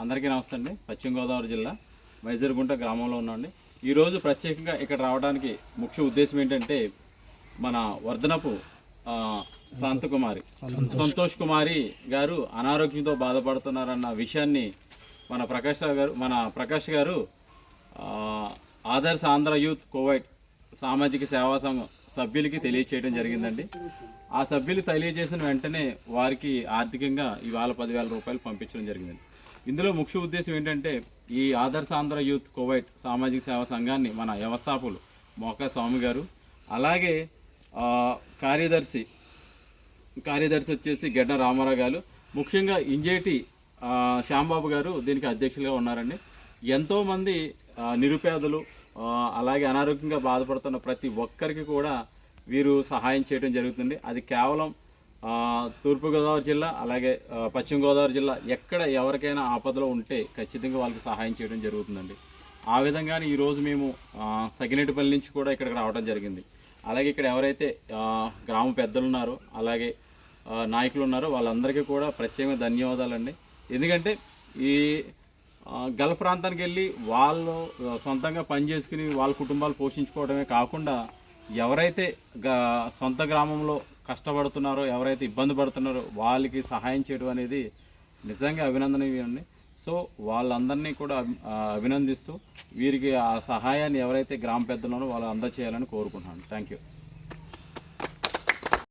అందరికీ నమస్తే అండి. పశ్చిమ గోదావరి జిల్లా మైజర్గుంట గ్రామంలో ఉన్నాండి ఈరోజు ప్రత్యేకంగా ఇక్కడ రావడానికి ముఖ్య ఉద్దేశం ఏంటంటే మన వర్ధనపు శాంతకుమారి సంతోష్. కుమారి గారు అనారోగ్యంతో బాధపడుతున్నారన్న విషయాన్ని మన ప్రకాష్ గారు మన ప్రకాష్ గారు ఆదర్శ ఆంధ్ర యూత్ కోవైట్ సామాజిక సేవా సంఘం సభ్యులకి తెలియచేయడం జరిగిందండి. ఆ సభ్యులు తెలియజేసిన వెంటనే వారికి ఆర్థికంగా ఇవాళ పదివేల రూపాయలు పంపించడం జరిగిందండి. ఇందులో ముఖ్య ఉద్దేశం ఏంటంటే ఈ ఆదర్శ ఆంధ్ర యూత్ కోవైట్ సామాజిక సేవా సంఘాన్ని మన వ్యవస్థాపకులు మోకా స్వామి గారు అలాగే కార్యదర్శి కార్యదర్శి వచ్చేసి గడ్డ రామారావు గారు ముఖ్యంగా ఇంజేటి శ్యాంబాబు గారు దీనికి అధ్యక్షులుగా ఉన్నారండి. ఎంతోమంది నిరుపేదలు అలాగే అనారోగ్యంగా బాధపడుతున్న ప్రతి ఒక్కరికి కూడా వీరు సహాయం చేయడం జరుగుతుంది. అది కేవలం తూర్పుగోదావరి జిల్లా అలాగే పశ్చిమ గోదావరి జిల్లా ఎక్కడ ఎవరికైనా ఆపదలో ఉంటే ఖచ్చితంగా వాళ్ళకి సహాయం చేయడం జరుగుతుందండి. ఆ విధంగానే ఈరోజు మేము సగినేటిపల్లి నుంచి కూడా ఇక్కడికి రావడం జరిగింది. అలాగే ఇక్కడ ఎవరైతే గ్రామ పెద్దలు ఉన్నారో అలాగే నాయకులు ఉన్నారో వాళ్ళందరికీ కూడా ప్రత్యేకంగా ధన్యవాదాలండి. ఎందుకంటే ఈ గల్ఫ్ ప్రాంతానికి వెళ్ళి వాళ్ళు సొంతంగా పని చేసుకుని వాళ్ళ కుటుంబాలు పోషించుకోవడమే కాకుండా ఎవరైతే గ సొంత గ్రామంలో కష్టపడుతున్నారో ఎవరైతే ఇబ్బంది పడుతున్నారో వాళ్ళకి సహాయం చేయడం అనేది నిజంగా అభినందనీయండి సో వాళ్ళందరినీ కూడా అభినందిస్తూ వీరికి ఆ సహాయాన్ని ఎవరైతే గ్రామ పెద్దలను వాళ్ళు అందజేయాలని కోరుకుంటున్నాను. Thank you